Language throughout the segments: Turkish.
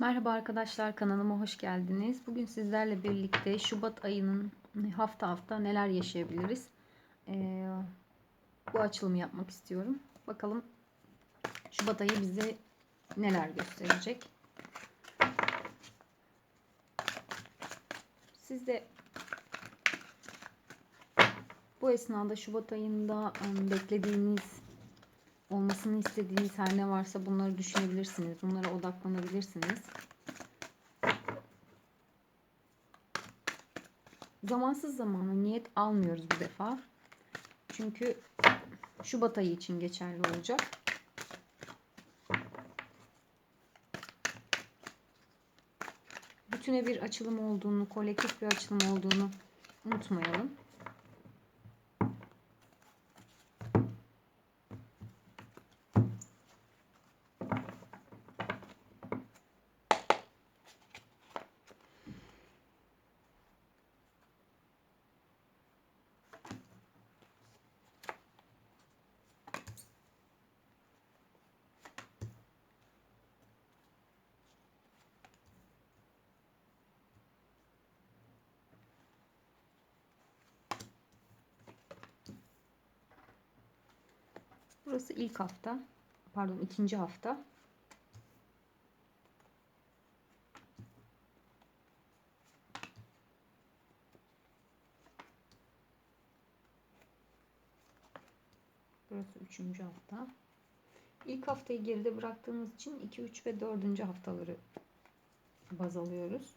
Merhaba arkadaşlar kanalıma hoş geldiniz. Bugün sizlerle birlikte Şubat ayının hafta hafta neler yaşayabiliriz? Ee, bu açılımı yapmak istiyorum. Bakalım Şubat ayı bize neler gösterecek? Siz de bu esnada Şubat ayında beklediğiniz olmasını istediğiniz her ne varsa bunları düşünebilirsiniz. Bunlara odaklanabilirsiniz. Zamansız zamana niyet almıyoruz bu defa. Çünkü Şubat ayı için geçerli olacak. Bütüne bir açılım olduğunu, kolektif bir açılım olduğunu unutmayalım. Burası ilk hafta. Pardon ikinci hafta. Burası üçüncü hafta. İlk haftayı geride bıraktığımız için 2, 3 ve 4. haftaları baz alıyoruz.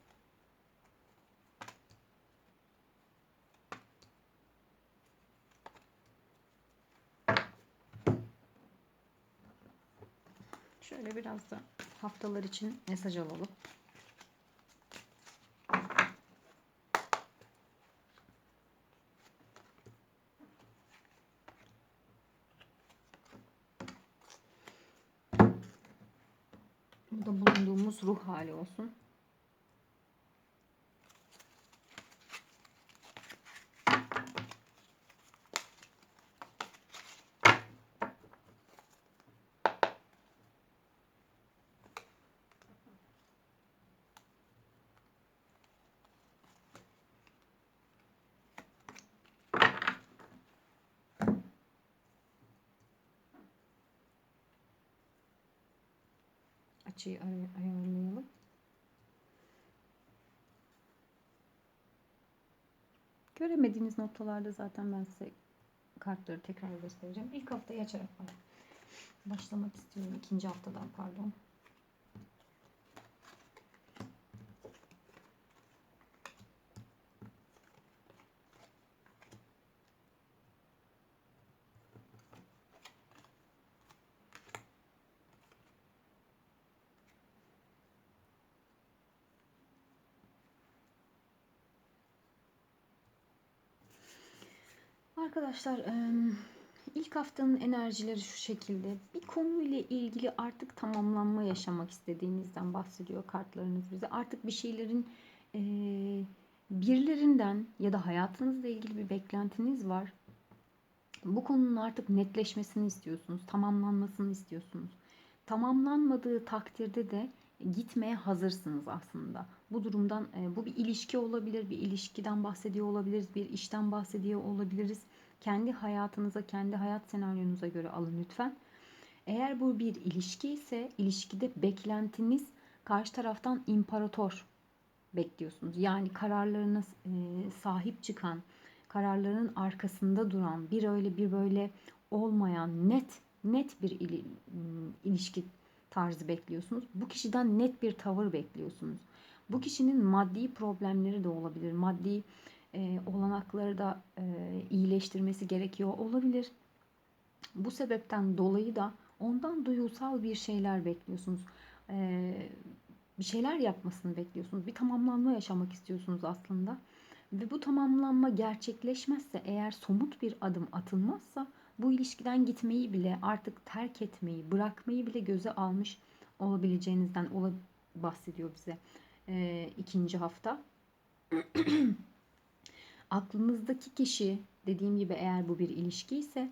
Şöyle biraz da haftalar için mesaj alalım. Bu da bulunduğumuz ruh hali olsun. Açıyı ay ayarlayalım. Göremediğiniz noktalarda zaten ben size kartları tekrar göstereceğim. İlk haftayı açarak başlamak istiyorum. İkinci haftadan pardon. Arkadaşlar ilk haftanın enerjileri şu şekilde. Bir konuyla ilgili artık tamamlanma yaşamak istediğinizden bahsediyor kartlarınız bize. Artık bir şeylerin birilerinden ya da hayatınızla ilgili bir beklentiniz var. Bu konunun artık netleşmesini istiyorsunuz, tamamlanmasını istiyorsunuz. Tamamlanmadığı takdirde de gitmeye hazırsınız aslında. Bu durumdan bu bir ilişki olabilir, bir ilişkiden bahsediyor olabiliriz, bir işten bahsediyor olabiliriz. Kendi hayatınıza, kendi hayat senaryonuza göre alın lütfen. Eğer bu bir ilişki ise ilişkide beklentiniz karşı taraftan imparator bekliyorsunuz. Yani kararlarına sahip çıkan, kararlarının arkasında duran, bir öyle bir böyle olmayan net net bir ilişki tarzı bekliyorsunuz. Bu kişiden net bir tavır bekliyorsunuz. Bu kişinin maddi problemleri de olabilir. Maddi e, olanakları da e, iyileştirmesi gerekiyor olabilir. Bu sebepten dolayı da ondan duyusal bir şeyler bekliyorsunuz. E, bir şeyler yapmasını bekliyorsunuz. Bir tamamlanma yaşamak istiyorsunuz aslında. Ve bu tamamlanma gerçekleşmezse eğer somut bir adım atılmazsa bu ilişkiden gitmeyi bile artık terk etmeyi, bırakmayı bile göze almış olabileceğinizden ola bahsediyor bize e, ikinci hafta. aklınızdaki kişi dediğim gibi eğer bu bir ilişki ise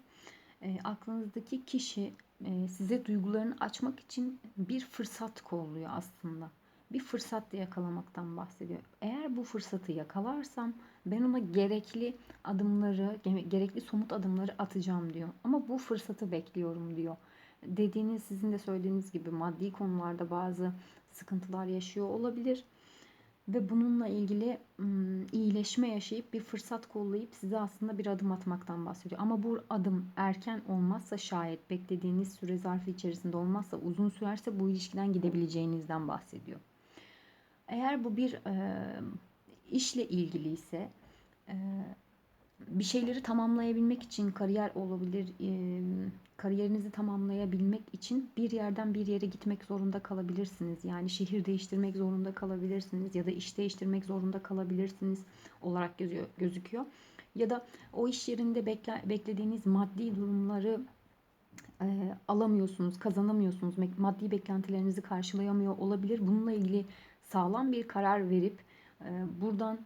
e, aklınızdaki kişi e, size duygularını açmak için bir fırsat kolluyor aslında. bir fırsat yakalamaktan bahsediyor. Eğer bu fırsatı yakalarsam ben ona gerekli adımları, gerekli somut adımları atacağım diyor. Ama bu fırsatı bekliyorum diyor. Dediğiniz, sizin de söylediğiniz gibi maddi konularda bazı sıkıntılar yaşıyor olabilir ve bununla ilgili iyileşme yaşayıp bir fırsat kollayıp size aslında bir adım atmaktan bahsediyor. Ama bu adım erken olmazsa şayet beklediğiniz süre zarfı içerisinde olmazsa uzun sürerse bu ilişkiden gidebileceğinizden bahsediyor. Eğer bu bir e, işle ilgili ise e, bir şeyleri tamamlayabilmek için kariyer olabilir, kariyerinizi tamamlayabilmek için bir yerden bir yere gitmek zorunda kalabilirsiniz. Yani şehir değiştirmek zorunda kalabilirsiniz ya da iş değiştirmek zorunda kalabilirsiniz olarak gözüküyor. Ya da o iş yerinde bekle, beklediğiniz maddi durumları e, alamıyorsunuz, kazanamıyorsunuz, maddi beklentilerinizi karşılayamıyor olabilir. Bununla ilgili sağlam bir karar verip e, buradan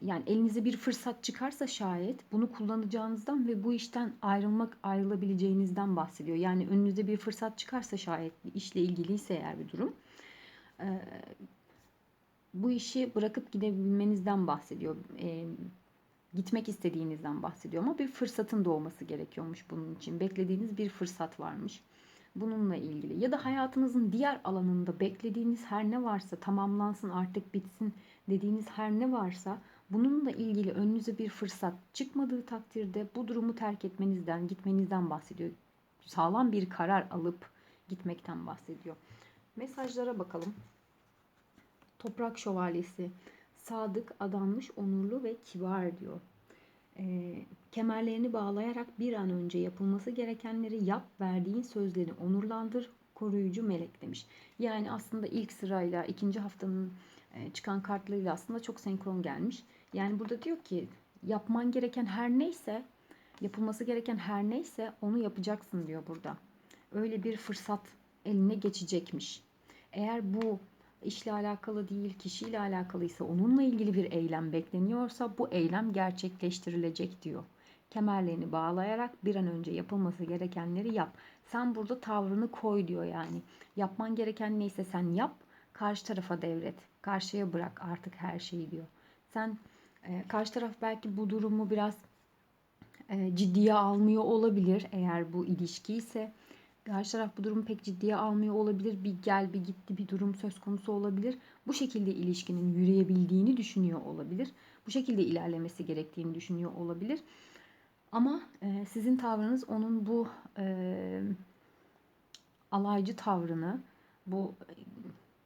yani elinize bir fırsat çıkarsa şayet bunu kullanacağınızdan ve bu işten ayrılmak ayrılabileceğinizden bahsediyor. Yani önünüze bir fırsat çıkarsa şayet bir işle ilgiliyse eğer bir durum e, bu işi bırakıp gidebilmenizden bahsediyor. E, gitmek istediğinizden bahsediyor ama bir fırsatın doğması gerekiyormuş bunun için. Beklediğiniz bir fırsat varmış. Bununla ilgili ya da hayatınızın diğer alanında beklediğiniz her ne varsa tamamlansın artık bitsin dediğiniz her ne varsa Bununla ilgili önünüze bir fırsat çıkmadığı takdirde bu durumu terk etmenizden, gitmenizden bahsediyor. Sağlam bir karar alıp gitmekten bahsediyor. Mesajlara bakalım. Toprak şövalyesi. Sadık, adanmış, onurlu ve kibar diyor. E, kemerlerini bağlayarak bir an önce yapılması gerekenleri yap, verdiğin sözleri onurlandır, koruyucu melek demiş. Yani aslında ilk sırayla ikinci haftanın çıkan kartlarıyla aslında çok senkron gelmiş. Yani burada diyor ki yapman gereken her neyse, yapılması gereken her neyse onu yapacaksın diyor burada. Öyle bir fırsat eline geçecekmiş. Eğer bu işle alakalı değil, kişiyle alakalıysa, onunla ilgili bir eylem bekleniyorsa bu eylem gerçekleştirilecek diyor. Kemerlerini bağlayarak bir an önce yapılması gerekenleri yap. Sen burada tavrını koy diyor yani. Yapman gereken neyse sen yap, karşı tarafa devret. Karşıya bırak artık her şeyi diyor. Sen e, karşı taraf belki bu durumu biraz e, ciddiye almıyor olabilir eğer bu ilişki ise. Karşı taraf bu durumu pek ciddiye almıyor olabilir. Bir gel bir gitti bir durum söz konusu olabilir. Bu şekilde ilişkinin yürüyebildiğini düşünüyor olabilir. Bu şekilde ilerlemesi gerektiğini düşünüyor olabilir. Ama e, sizin tavrınız onun bu e, alaycı tavrını, bu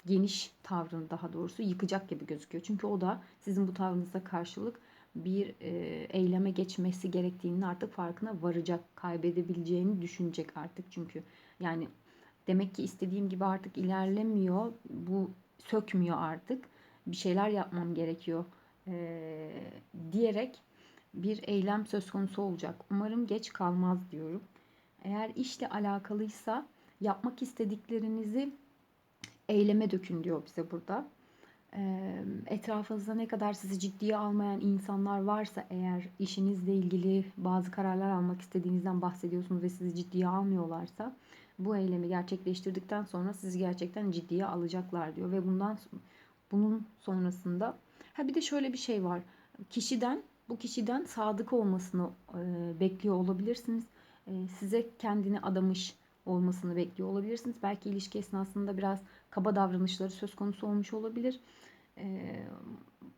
geniş tavrını daha doğrusu yıkacak gibi gözüküyor. Çünkü o da sizin bu tavrınıza karşılık bir e, eyleme geçmesi gerektiğinin artık farkına varacak, kaybedebileceğini düşünecek artık çünkü. Yani demek ki istediğim gibi artık ilerlemiyor, bu sökmüyor artık. Bir şeyler yapmam gerekiyor e, diyerek bir eylem söz konusu olacak. Umarım geç kalmaz diyorum. Eğer işle alakalıysa yapmak istediklerinizi eyleme dökün diyor bize burada. Etrafınızda ne kadar sizi ciddiye almayan insanlar varsa eğer işinizle ilgili bazı kararlar almak istediğinizden bahsediyorsunuz ve sizi ciddiye almıyorlarsa bu eylemi gerçekleştirdikten sonra sizi gerçekten ciddiye alacaklar diyor ve bundan bunun sonrasında ha bir de şöyle bir şey var. Kişiden bu kişiden sadık olmasını e, bekliyor olabilirsiniz. E, size kendini adamış olmasını bekliyor olabilirsiniz. Belki ilişki esnasında biraz kaba davranışları söz konusu olmuş olabilir. Ee,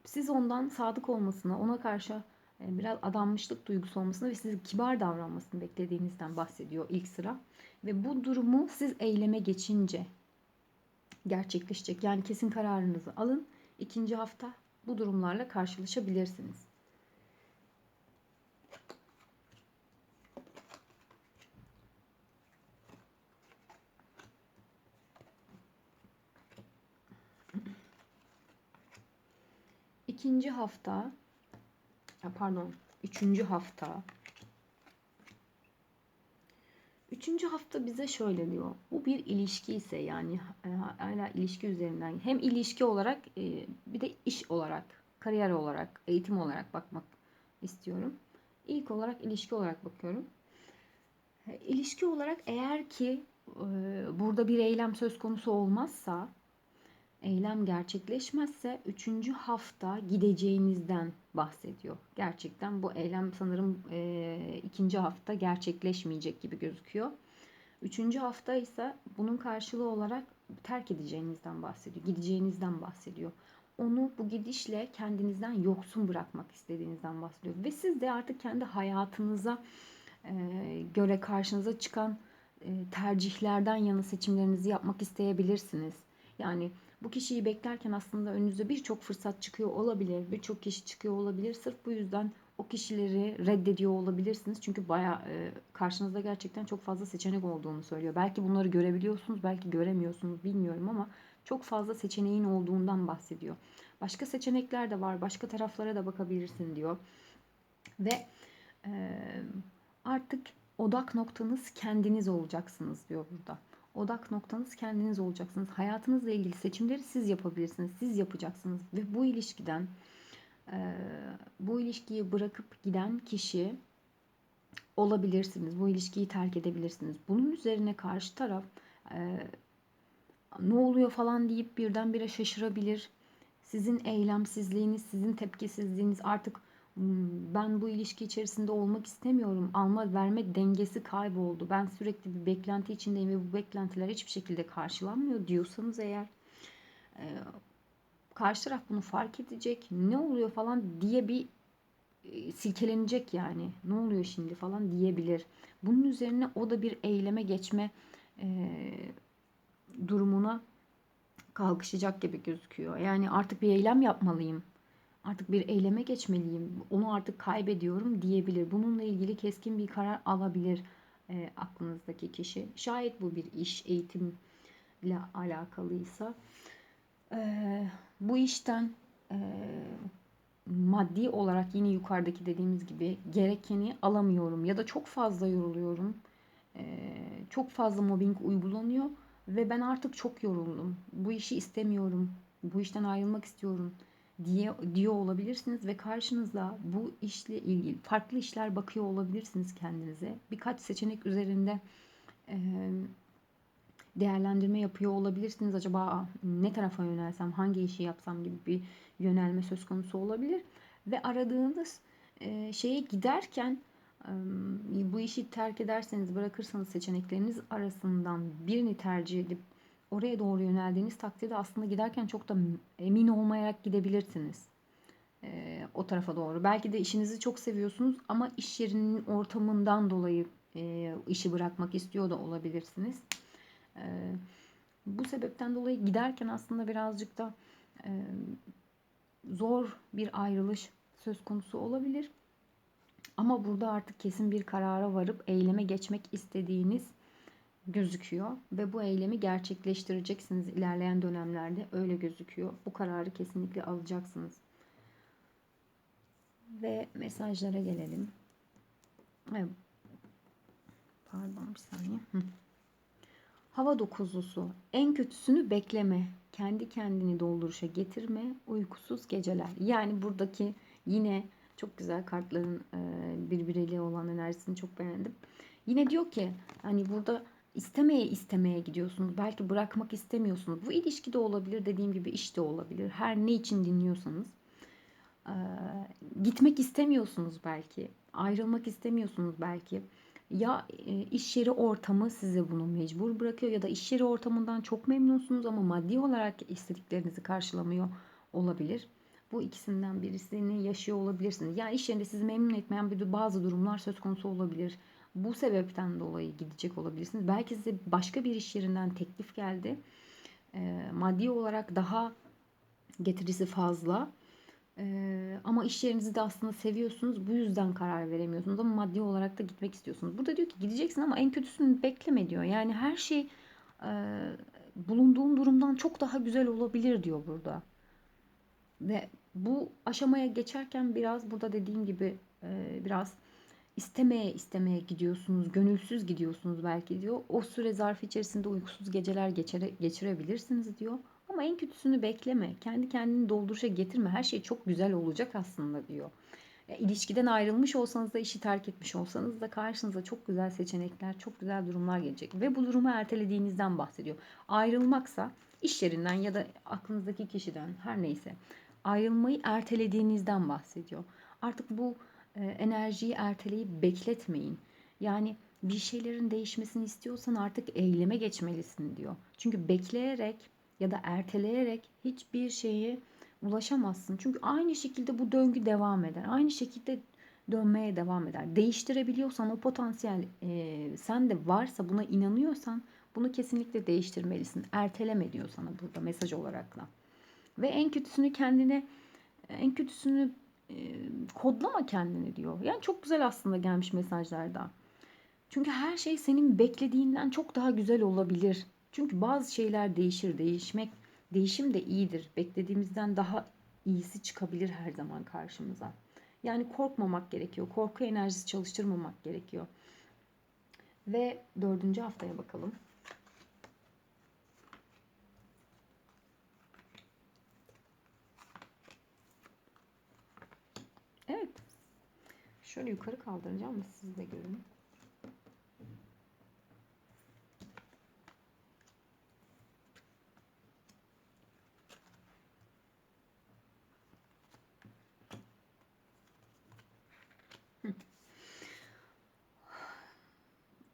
siz ondan sadık olmasını, ona karşı e, biraz adanmışlık duygusu olmasını ve size kibar davranmasını beklediğinizden bahsediyor ilk sıra. Ve bu durumu siz eyleme geçince gerçekleşecek. Yani kesin kararınızı alın. İkinci hafta bu durumlarla karşılaşabilirsiniz. İkinci hafta pardon üçüncü hafta Üçüncü hafta bize şöyle diyor. Bu bir ilişki ise yani e, hala ilişki üzerinden hem ilişki olarak e, bir de iş olarak, kariyer olarak, eğitim olarak bakmak istiyorum. İlk olarak ilişki olarak bakıyorum. E, ilişki olarak eğer ki burada bir eylem söz konusu olmazsa eylem gerçekleşmezse üçüncü hafta gideceğinizden bahsediyor. Gerçekten bu eylem sanırım e, ikinci hafta gerçekleşmeyecek gibi gözüküyor. Üçüncü hafta ise bunun karşılığı olarak terk edeceğinizden bahsediyor. Gideceğinizden bahsediyor. Onu bu gidişle kendinizden yoksun bırakmak istediğinizden bahsediyor. Ve siz de artık kendi hayatınıza e, göre karşınıza çıkan e, tercihlerden yana seçimlerinizi yapmak isteyebilirsiniz. Yani bu kişiyi beklerken aslında önünüze birçok fırsat çıkıyor olabilir. Birçok kişi çıkıyor olabilir. Sırf bu yüzden o kişileri reddediyor olabilirsiniz. Çünkü baya e, karşınızda gerçekten çok fazla seçenek olduğunu söylüyor. Belki bunları görebiliyorsunuz, belki göremiyorsunuz bilmiyorum ama çok fazla seçeneğin olduğundan bahsediyor. Başka seçenekler de var. Başka taraflara da bakabilirsin diyor. Ve e, artık odak noktanız kendiniz olacaksınız diyor burada. Odak noktanız kendiniz olacaksınız. Hayatınızla ilgili seçimleri siz yapabilirsiniz. Siz yapacaksınız. Ve bu ilişkiden e, bu ilişkiyi bırakıp giden kişi olabilirsiniz. Bu ilişkiyi terk edebilirsiniz. Bunun üzerine karşı taraf e, ne oluyor falan deyip birdenbire şaşırabilir. Sizin eylemsizliğiniz, sizin tepkisizliğiniz artık ben bu ilişki içerisinde olmak istemiyorum. Alma verme dengesi kayboldu. Ben sürekli bir beklenti içindeyim ve bu beklentiler hiçbir şekilde karşılanmıyor diyorsanız eğer e, karşı taraf bunu fark edecek. Ne oluyor falan diye bir silkelenecek yani. Ne oluyor şimdi falan diyebilir. Bunun üzerine o da bir eyleme geçme durumuna kalkışacak gibi gözüküyor. Yani artık bir eylem yapmalıyım artık bir eyleme geçmeliyim, onu artık kaybediyorum diyebilir. Bununla ilgili keskin bir karar alabilir e, aklınızdaki kişi. Şayet bu bir iş, eğitimle alakalıysa e, bu işten e, maddi olarak yine yukarıdaki dediğimiz gibi gerekeni alamıyorum ya da çok fazla yoruluyorum. E, çok fazla mobbing uygulanıyor ve ben artık çok yoruldum. Bu işi istemiyorum. Bu işten ayrılmak istiyorum diye diyor olabilirsiniz ve karşınızda bu işle ilgili farklı işler bakıyor olabilirsiniz kendinize. Birkaç seçenek üzerinde e, değerlendirme yapıyor olabilirsiniz. Acaba ne tarafa yönelsem, hangi işi yapsam gibi bir yönelme söz konusu olabilir. Ve aradığınız e, şeye giderken bu işi terk ederseniz, bırakırsanız seçenekleriniz arasından birini tercih edip oraya doğru yöneldiğiniz takdirde aslında giderken çok da emin olmayarak gidebilirsiniz. E, o tarafa doğru. Belki de işinizi çok seviyorsunuz ama iş yerinin ortamından dolayı e, işi bırakmak istiyor da olabilirsiniz. E, bu sebepten dolayı giderken aslında birazcık da e, zor bir ayrılış söz konusu olabilir. Ama burada artık kesin bir karara varıp eyleme geçmek istediğiniz gözüküyor ve bu eylemi gerçekleştireceksiniz ilerleyen dönemlerde öyle gözüküyor. Bu kararı kesinlikle alacaksınız. Ve mesajlara gelelim. Pardon bir saniye. Hava dokuzlusu. En kötüsünü bekleme. Kendi kendini dolduruşa getirme. Uykusuz geceler. Yani buradaki yine çok güzel kartların birbiriyle olan enerjisini çok beğendim. Yine diyor ki hani burada istemeye istemeye gidiyorsunuz. Belki bırakmak istemiyorsunuz. Bu ilişki de olabilir, dediğim gibi iş de olabilir. Her ne için dinliyorsanız. Ee, gitmek istemiyorsunuz belki. Ayrılmak istemiyorsunuz belki. Ya e, iş yeri ortamı size bunu mecbur bırakıyor ya da iş yeri ortamından çok memnunsunuz ama maddi olarak istediklerinizi karşılamıyor olabilir. Bu ikisinden birisini yaşıyor olabilirsiniz. Yani iş yerinde sizi memnun etmeyen bazı durumlar söz konusu olabilir bu sebepten dolayı gidecek olabilirsiniz. Belki size başka bir iş yerinden teklif geldi. E, maddi olarak daha getirisi fazla. E, ama iş yerinizi de aslında seviyorsunuz. Bu yüzden karar veremiyorsunuz ama maddi olarak da gitmek istiyorsunuz. Burada diyor ki gideceksin ama en kötüsünü bekleme diyor. Yani her şey e, bulunduğun durumdan çok daha güzel olabilir diyor burada. Ve bu aşamaya geçerken biraz burada dediğim gibi e, biraz istemeye istemeye gidiyorsunuz, gönülsüz gidiyorsunuz belki diyor. O süre zarfı içerisinde uykusuz geceler geçire, geçirebilirsiniz diyor. Ama en kötüsünü bekleme. Kendi kendini dolduruşa getirme. Her şey çok güzel olacak aslında diyor. İlişkiden ayrılmış olsanız da işi terk etmiş olsanız da karşınıza çok güzel seçenekler, çok güzel durumlar gelecek. Ve bu durumu ertelediğinizden bahsediyor. Ayrılmaksa iş yerinden ya da aklınızdaki kişiden her neyse ayrılmayı ertelediğinizden bahsediyor. Artık bu enerjiyi erteleyip bekletmeyin. Yani bir şeylerin değişmesini istiyorsan artık eyleme geçmelisin diyor. Çünkü bekleyerek ya da erteleyerek hiçbir şeye ulaşamazsın. Çünkü aynı şekilde bu döngü devam eder. Aynı şekilde dönmeye devam eder. Değiştirebiliyorsan o potansiyel e, sen de varsa buna inanıyorsan bunu kesinlikle değiştirmelisin. Erteleme diyor sana burada mesaj olarak da. Ve en kötüsünü kendine en kötüsünü e, kodlama kendini diyor. Yani çok güzel aslında gelmiş mesajlarda. Çünkü her şey senin beklediğinden çok daha güzel olabilir. Çünkü bazı şeyler değişir. Değişmek, değişim de iyidir. Beklediğimizden daha iyisi çıkabilir her zaman karşımıza. Yani korkmamak gerekiyor. Korku enerjisi çalıştırmamak gerekiyor. Ve dördüncü haftaya bakalım. Evet. Şöyle yukarı kaldıracağım da siz de görün.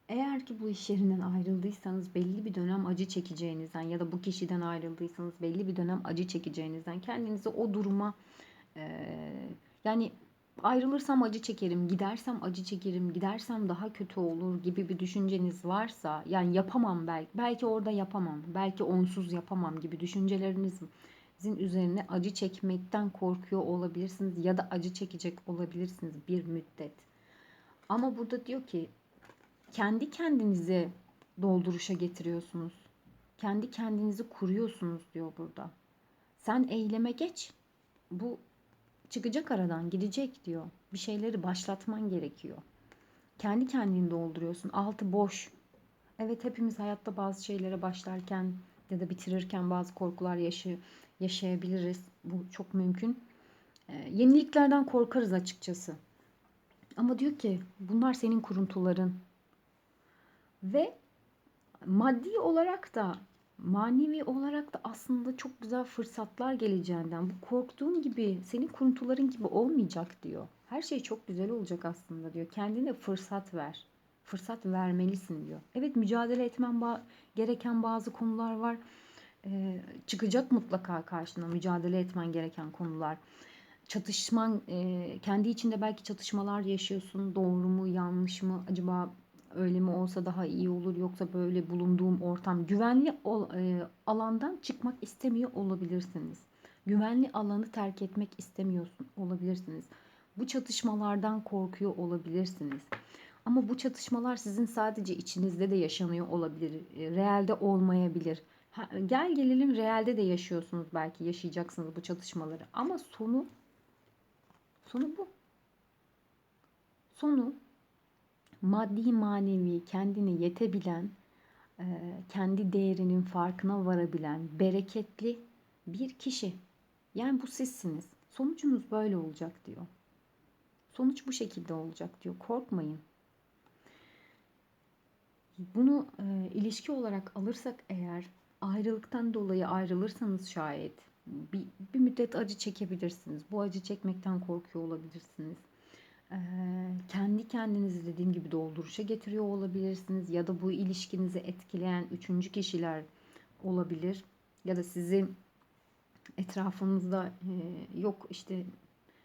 Eğer ki bu iş yerinden ayrıldıysanız belli bir dönem acı çekeceğinizden ya da bu kişiden ayrıldıysanız belli bir dönem acı çekeceğinizden kendinizi o duruma e, yani ayrılırsam acı çekerim, gidersem acı çekerim, gidersem daha kötü olur gibi bir düşünceniz varsa yani yapamam belki, belki orada yapamam, belki onsuz yapamam gibi düşüncelerinizin üzerine acı çekmekten korkuyor olabilirsiniz ya da acı çekecek olabilirsiniz bir müddet. Ama burada diyor ki kendi kendinizi dolduruşa getiriyorsunuz. Kendi kendinizi kuruyorsunuz diyor burada. Sen eyleme geç. Bu çıkacak aradan gidecek diyor. Bir şeyleri başlatman gerekiyor. Kendi kendini dolduruyorsun. Altı boş. Evet hepimiz hayatta bazı şeylere başlarken ya da bitirirken bazı korkular yaşı, yaşayabiliriz. Bu çok mümkün. E, yeniliklerden korkarız açıkçası. Ama diyor ki bunlar senin kuruntuların. Ve maddi olarak da manevi olarak da aslında çok güzel fırsatlar geleceğinden bu korktuğun gibi senin kuruntuların gibi olmayacak diyor. Her şey çok güzel olacak aslında diyor. Kendine fırsat ver. Fırsat vermelisin diyor. Evet mücadele etmen ba- gereken bazı konular var. Ee, çıkacak mutlaka karşına mücadele etmen gereken konular. Çatışman, e, kendi içinde belki çatışmalar yaşıyorsun. Doğru mu, yanlış mı? Acaba öyle mi olsa daha iyi olur yoksa böyle bulunduğum ortam güvenli e, alandan çıkmak istemiyor olabilirsiniz. Güvenli alanı terk etmek istemiyorsun olabilirsiniz. Bu çatışmalardan korkuyor olabilirsiniz. Ama bu çatışmalar sizin sadece içinizde de yaşanıyor olabilir. E, realde olmayabilir. Ha, gel gelelim realde de yaşıyorsunuz belki yaşayacaksınız bu çatışmaları. Ama sonu sonu bu. Sonu maddi manevi kendine yetebilen, e, kendi değerinin farkına varabilen, bereketli bir kişi. Yani bu sizsiniz. Sonucunuz böyle olacak diyor. Sonuç bu şekilde olacak diyor. Korkmayın. Bunu e, ilişki olarak alırsak eğer ayrılıktan dolayı ayrılırsanız şayet bir, bir müddet acı çekebilirsiniz. Bu acı çekmekten korkuyor olabilirsiniz kendi kendinizi dediğim gibi dolduruşa getiriyor olabilirsiniz ya da bu ilişkinizi etkileyen üçüncü kişiler olabilir ya da sizi etrafınızda yok işte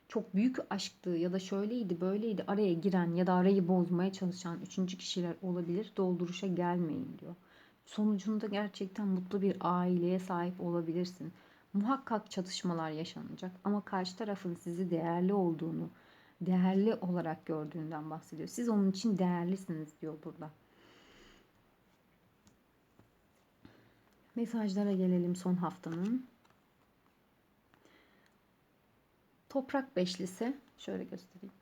çok büyük aşktı ya da şöyleydi böyleydi araya giren ya da arayı bozmaya çalışan üçüncü kişiler olabilir dolduruşa gelmeyin diyor. Sonucunda gerçekten mutlu bir aileye sahip olabilirsin. Muhakkak çatışmalar yaşanacak ama karşı tarafın sizi değerli olduğunu, değerli olarak gördüğünden bahsediyor. Siz onun için değerlisiniz diyor burada. Mesajlara gelelim son haftanın. Toprak beşlisi şöyle göstereyim.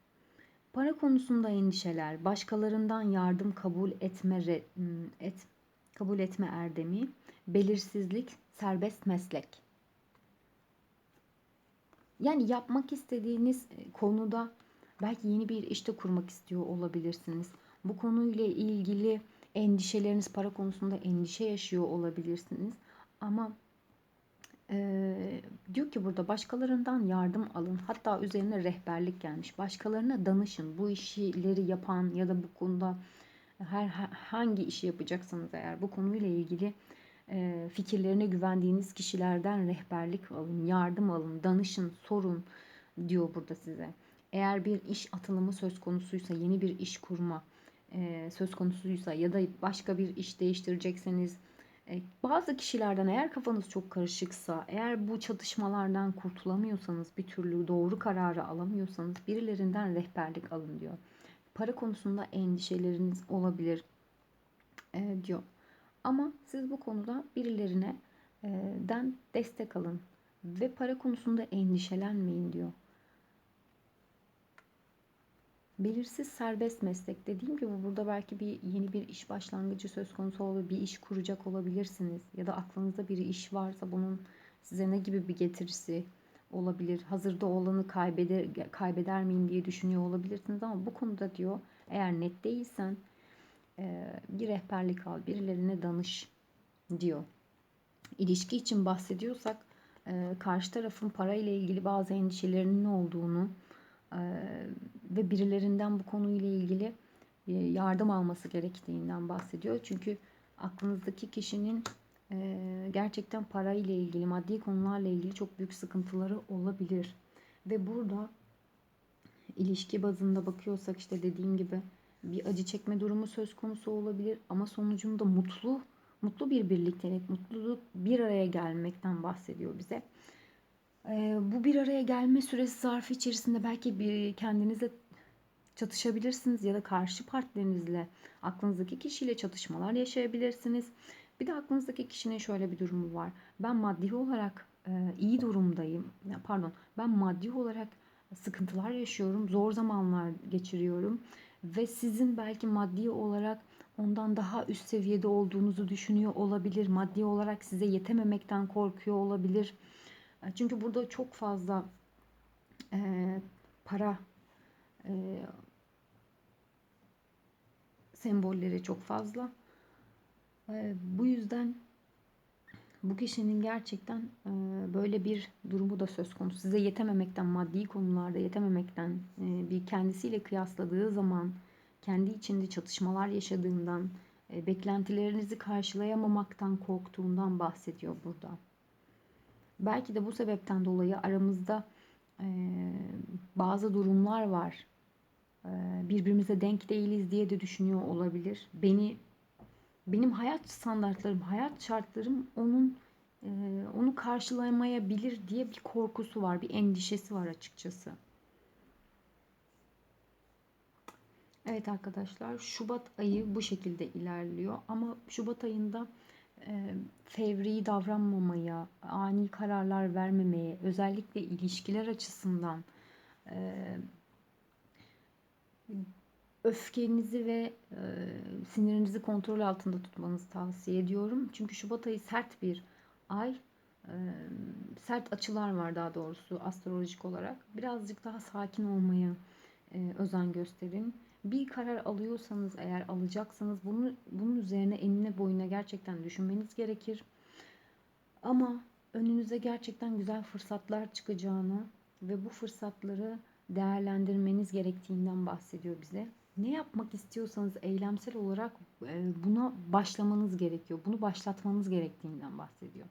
Para konusunda endişeler, başkalarından yardım kabul etme hmm, et kabul etme erdemi, belirsizlik, serbest meslek. Yani yapmak istediğiniz konuda Belki yeni bir işte kurmak istiyor olabilirsiniz. Bu konuyla ilgili endişeleriniz para konusunda endişe yaşıyor olabilirsiniz. Ama Ee, diyor ki burada başkalarından yardım alın. Hatta üzerine rehberlik gelmiş. Başkalarına danışın. Bu işleri yapan ya da bu konuda her hangi işi yapacaksanız eğer bu konuyla ilgili e, fikirlerine güvendiğiniz kişilerden rehberlik alın, yardım alın, danışın, sorun diyor burada size. Eğer bir iş atılımı söz konusuysa, yeni bir iş kurma e, söz konusuysa ya da başka bir iş değiştirecekseniz e, bazı kişilerden eğer kafanız çok karışıksa, eğer bu çatışmalardan kurtulamıyorsanız, bir türlü doğru kararı alamıyorsanız birilerinden rehberlik alın diyor. Para konusunda endişeleriniz olabilir e, diyor. Ama siz bu konuda birilerine e, den destek alın ve para konusunda endişelenmeyin diyor. Belirsiz serbest meslek dediğim gibi burada belki bir yeni bir iş başlangıcı söz konusu olur. Bir iş kuracak olabilirsiniz. Ya da aklınızda bir iş varsa bunun size ne gibi bir getirisi olabilir. Hazırda olanı kaybeder, kaybeder miyim diye düşünüyor olabilirsiniz ama bu konuda diyor eğer net değilsen bir rehberlik al, birilerine danış diyor. İlişki için bahsediyorsak karşı tarafın para ile ilgili bazı endişelerinin olduğunu ve birilerinden bu konuyla ilgili yardım alması gerektiğinden bahsediyor. Çünkü aklınızdaki kişinin gerçekten para ile ilgili, maddi konularla ilgili çok büyük sıkıntıları olabilir. Ve burada ilişki bazında bakıyorsak işte dediğim gibi bir acı çekme durumu söz konusu olabilir ama sonucunda mutlu mutlu bir birliktelik, mutluluk bir araya gelmekten bahsediyor bize. Bu bir araya gelme süresi zarfı içerisinde belki bir kendinize çatışabilirsiniz ya da karşı partnerinizle, aklınızdaki kişiyle çatışmalar yaşayabilirsiniz. Bir de aklınızdaki kişinin şöyle bir durumu var. Ben maddi olarak iyi durumdayım. Pardon, ben maddi olarak sıkıntılar yaşıyorum, zor zamanlar geçiriyorum ve sizin belki maddi olarak ondan daha üst seviyede olduğunuzu düşünüyor olabilir. Maddi olarak size yetememekten korkuyor olabilir. E, çünkü burada çok fazla e, para e, sembolleri çok fazla. E, bu yüzden bu kişinin gerçekten e, böyle bir durumu da söz konusu. Size yetememekten, maddi konularda yetememekten, e, bir kendisiyle kıyasladığı zaman kendi içinde çatışmalar yaşadığından, e, beklentilerinizi karşılayamamaktan korktuğundan bahsediyor burada. Belki de bu sebepten dolayı aramızda bazı durumlar var. Birbirimize denk değiliz diye de düşünüyor olabilir. Beni benim hayat standartlarım, hayat şartlarım onun e, onu karşılamayabilir diye bir korkusu var, bir endişesi var açıkçası. Evet arkadaşlar, Şubat ayı bu şekilde ilerliyor ama Şubat ayında e, fevri davranmamaya, ani kararlar vermemeye, özellikle ilişkiler açısından e, öfkenizi ve e, sinirinizi kontrol altında tutmanızı tavsiye ediyorum. Çünkü Şubat ayı sert bir ay. E, sert açılar var daha doğrusu astrolojik olarak. Birazcık daha sakin olmaya e, özen gösterin. Bir karar alıyorsanız eğer alacaksanız bunu bunun üzerine enine boyuna gerçekten düşünmeniz gerekir. Ama önünüze gerçekten güzel fırsatlar çıkacağını ve bu fırsatları değerlendirmeniz gerektiğinden bahsediyor bize ne yapmak istiyorsanız eylemsel olarak e, buna başlamanız gerekiyor. Bunu başlatmanız gerektiğinden bahsediyor.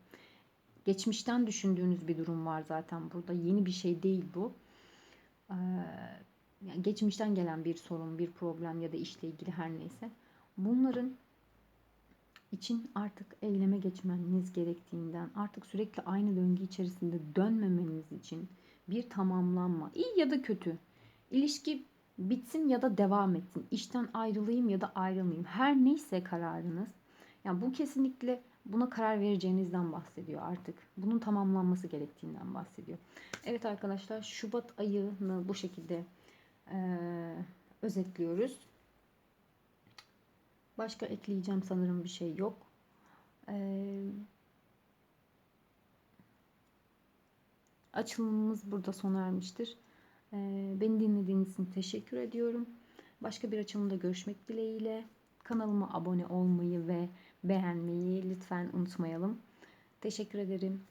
Geçmişten düşündüğünüz bir durum var zaten burada. Yeni bir şey değil bu. Yani geçmişten gelen bir sorun, bir problem ya da işle ilgili her neyse. Bunların için artık eyleme geçmeniz gerektiğinden, artık sürekli aynı döngü içerisinde dönmemeniz için bir tamamlanma, iyi ya da kötü. İlişki bitsin ya da devam etsin. İşten ayrılayım ya da ayrılmayayım. Her neyse kararınız. Yani bu kesinlikle buna karar vereceğinizden bahsediyor artık. Bunun tamamlanması gerektiğinden bahsediyor. Evet arkadaşlar Şubat ayını bu şekilde e, özetliyoruz. Başka ekleyeceğim sanırım bir şey yok. E, açılımımız burada sona ermiştir. Ee, beni dinlediğiniz için teşekkür ediyorum. Başka bir açılımda görüşmek dileğiyle. Kanalıma abone olmayı ve beğenmeyi lütfen unutmayalım. Teşekkür ederim.